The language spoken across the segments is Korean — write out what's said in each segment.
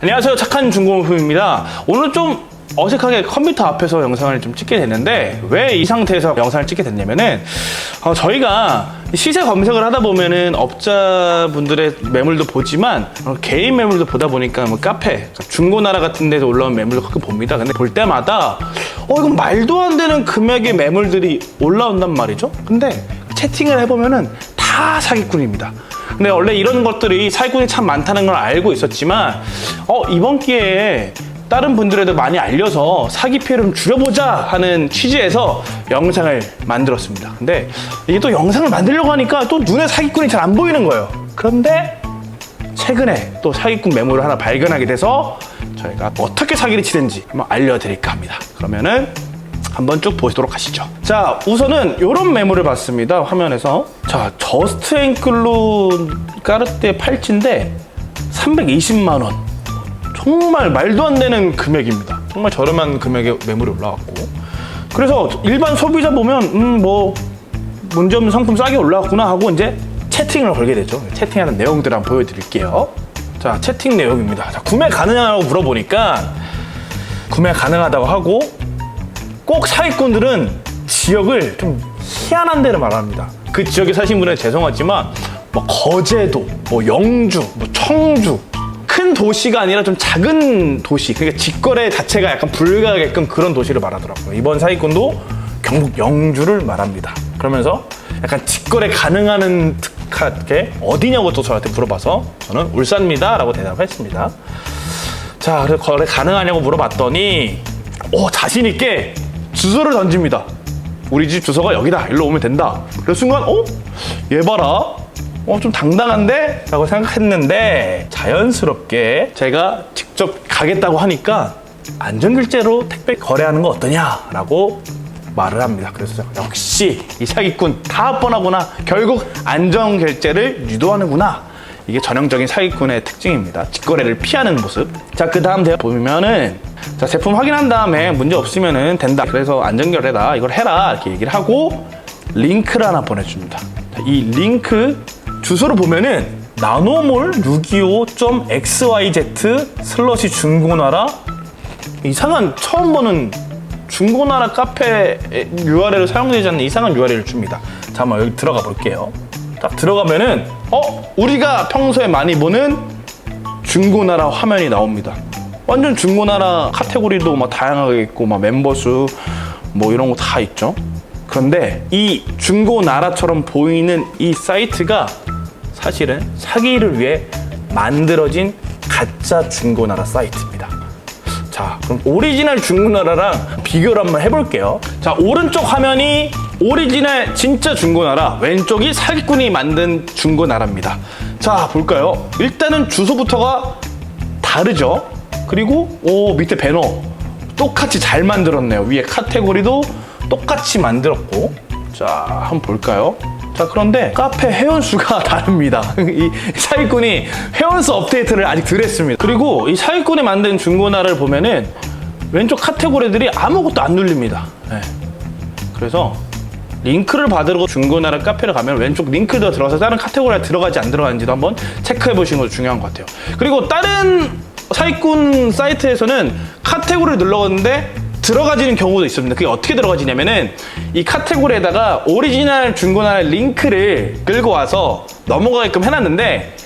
안녕하세요. 착한 중고용품입니다. 오늘 좀 어색하게 컴퓨터 앞에서 영상을 좀 찍게 됐는데 왜 이 상태에서 영상을 찍게 됐냐면은 어, 저희가 시세 검색을 하다 보면은 업자분들의 매물도 보지만 어, 개인 매물도 보다 보니까 뭐 카페, 중고나라 같은 데서 올라온 매물도 가끔 봅니다. 근데 볼 때마다 어 이건 말도 안 되는 금액의 매물들이 올라온단 말이죠. 근데 채팅을 해보면은 다 사기꾼입니다. 근데 원래 이런 것들이 사기꾼이 참 많다는 걸 알고 있었지만 어 이번 기회에 다른 분들에도 많이 알려서 사기 피해를 좀 줄여보자 하는 취지에서 영상을 만들었습니다. 근데 이게 또 영상을 만들려고 하니까 또 눈에 사기꾼이 잘 안 보이는 거예요. 그런데 최근에 또 사기꾼 매물을 하나 발견하게 돼서 저희가 어떻게 사기를 치는지 한번 알려드릴까 합니다. 그러면은 한번 쭉 보시도록 하시죠. 자, 우선은 이런 매물을 봤습니다. 화면에서. 자, 저스트 앵클로 까르띠에 팔찌인데 320만 원. 정말 말도 안 되는 금액입니다. 정말 저렴한 금액의 매물이 올라왔고. 그래서 일반 소비자 보면 음 뭐 문제없는 상품 싸게 올라왔구나 하고 이제 채팅을 걸게 되죠. 채팅하는 내용들을 한번 보여드릴게요. 자, 채팅 내용입니다. 자, 구매 가능하냐고 물어보니까 구매 가능하다고 하고 꼭 사기꾼들은 지역을 좀 희한한 데를 말합니다. 그 지역에 사신 분은 죄송하지만 뭐 거제도, 뭐 영주, 뭐 청주 큰 도시가 아니라 좀 작은 도시, 그러니까 직거래 자체가 약간 불가하게끔 그런 도시를 말하더라고요. 이번 사기꾼도 경북 영주를 말합니다. 그러면서 약간 직거래 가능한 특하게 어디냐고 또 저한테 물어봐서 저는 울산입니다라고 대답했습니다. 자, 그래서 거래 가능하냐고 물어봤더니 오 자신 있게 주소를 던집니다. 우리 집 주소가 여기다. 일로 오면 된다. 그 순간 어? 얘 봐라. 어, 좀 당당한데? 라고 생각했는데 자연스럽게 제가 직접 가겠다고 하니까 안전결제로 택배 거래하는 거 어떠냐라고 말을 합니다. 그래서 역시 이 사기꾼 다 뻔하구나. 결국 안전결제를 유도하는구나. 이게 전형적인 사기꾼의 특징입니다. 직거래를 피하는 모습. 자, 그 다음 제가 보면은 자, 제품 확인한 다음에 문제 없으면은 된다. 그래서 안전결제다. 이걸 해라. 이렇게 얘기를 하고 링크를 하나 보내줍니다. 자, 이 링크 주소를 보면은 나노몰 625.xyz 슬러시 중고나라 이상한 처음 보는 중고나라 카페 URL을 사용되지 않는 이상한 URL을 줍니다. 자, 한번 여기 들어가 볼게요. 딱 들어가면은 어 우리가 평소에 많이 보는 중고나라 화면이 나옵니다. 완전 중고나라 카테고리도 막 다양하게 있고 막 멤버 수 뭐 이런 거 다 있죠. 그런데 이 중고나라처럼 보이는 이 사이트가 사실은 사기를 위해 만들어진 가짜 중고나라 사이트입니다. 자, 그럼 오리지널 중고나라랑 비교를 한번 해볼게요. 자, 오른쪽 화면이 오리지널 진짜 중고나라, 왼쪽이 사기꾼이 만든 중고나라입니다. 자, 볼까요? 일단은 주소부터가 다르죠? 그리고, 오, 밑에 배너. 똑같이 잘 만들었네요. 위에 카테고리도 똑같이 만들었고. 자, 한번 볼까요? 자, 그런데 카페 회원수가 다릅니다. 이 사기꾼이 회원수 업데이트를 아직 덜 했습니다. 그리고 이 사기꾼이 만든 중고나라를 보면은 왼쪽 카테고리들이 아무것도 안 눌립니다. 네. 그래서 링크를 받으러 중고나라 카페를 가면 왼쪽 링크도 들어가서 다른 카테고리에 들어가지 안 들어가는지도 한번 체크해 보시는 것도 중요한 것 같아요. 그리고 다른 사기꾼 사이트에서는 카테고리를 눌러갔는데 들어가지는 경우도 있습니다. 그게 어떻게 들어가지냐면은 이 카테고리에다가 오리지널 중고나라 링크를 끌고 와서 넘어가게끔 해놨는데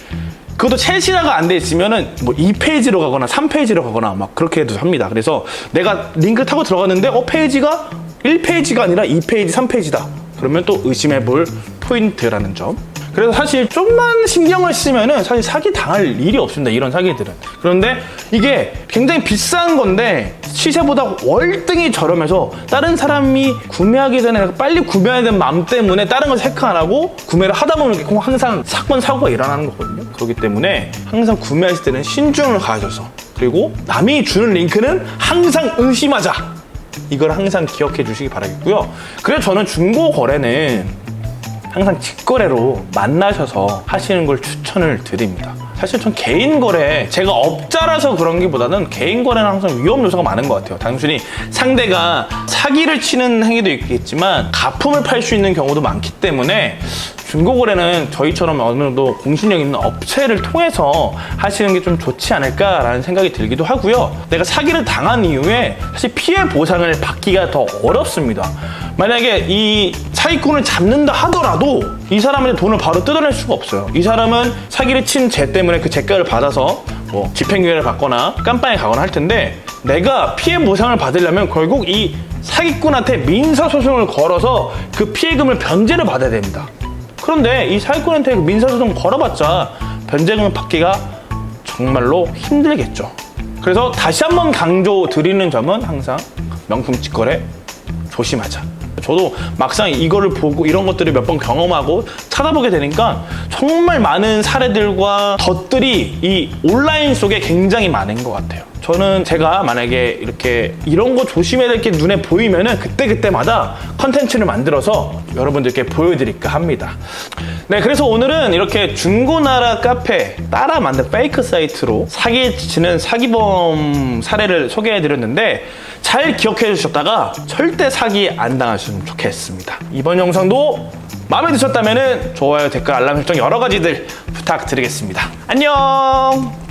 그것도 채시나가 안 돼 있으면은 뭐 2페이지로 가거나 3페이지로 가거나 막 그렇게 해도 합니다. 그래서 내가 링크 타고 들어갔는데 어 페이지가 1페이지가 아니라 2페이지, 3페이지다. 그러면 또 의심해 볼 포인트라는 점. 그래서 사실 좀만 신경을 쓰면은 사실 사기 당할 일이 없습니다. 이런 사기들은. 그런데 이게 굉장히 비싼 건데 시세보다 월등히 저렴해서 다른 사람이 구매하기 전에 빨리 구매해야 되는 마음 때문에 다른 걸 체크 안 하고 구매를 하다 보면 항상 사건 사고가 일어나는 거거든요. 그렇기 때문에 항상 구매하실 때는 신중을 가져서 그리고 남이 주는 링크는 항상 의심하자. 이걸 항상 기억해 주시기 바라겠고요. 그래서 저는 중고 거래는 항상 직거래로 만나셔서 하시는 걸 추천을 드립니다. 사실 전 개인 거래, 제가 업자라서 그런 게보다는 개인 거래는 항상 위험 요소가 많은 것 같아요. 단순히 상대가 사기를 치는 행위도 있겠지만 가품을 팔 수 있는 경우도 많기 때문에 중고거래는 저희처럼 어느 정도 공신력 있는 업체를 통해서 하시는 게 좀 좋지 않을까라는 생각이 들기도 하고요. 내가 사기를 당한 이후에 사실 피해 보상을 받기가 더 어렵습니다. 만약에 이 사기꾼을 잡는다 하더라도 이 사람한테 돈을 바로 뜯어낼 수가 없어요. 이 사람은 사기를 친 죄 때문에 그 죄가를 받아서 뭐 집행유예를 받거나 깜빵에 가거나 할 텐데 내가 피해 보상을 받으려면 결국 이 사기꾼한테 민사소송을 걸어서 그 피해금을 변제를 받아야 됩니다. 그런데 이 사기꾼한테 그 민사소송 걸어봤자 변제금을 받기가 정말로 힘들겠죠. 그래서 다시 한번 강조 드리는 점은 항상 명품 직거래 조심하자. 저도 막상 이거를 보고 이런 것들을 몇 번 경험하고 찾아보게 되니까 정말 많은 사례들과 덧들이 이 온라인 속에 굉장히 많은 것 같아요. 저는 제가 만약에 이렇게 이런 거 조심해야 될 게 눈에 보이면은 그때그때마다 컨텐츠를 만들어서 여러분들께 보여드릴까 합니다. 네, 그래서 오늘은 이렇게 중고나라 카페 따라 만든 페이크 사이트로 사기치는 사기범 사례를 소개해 드렸는데 잘 기억해 주셨다가 절대 사기 안 당하셨으면 좋겠습니다. 이번 영상도 마음에 드셨다면 좋아요, 댓글, 알람 설정 여러 가지들 부탁드리겠습니다. 안녕!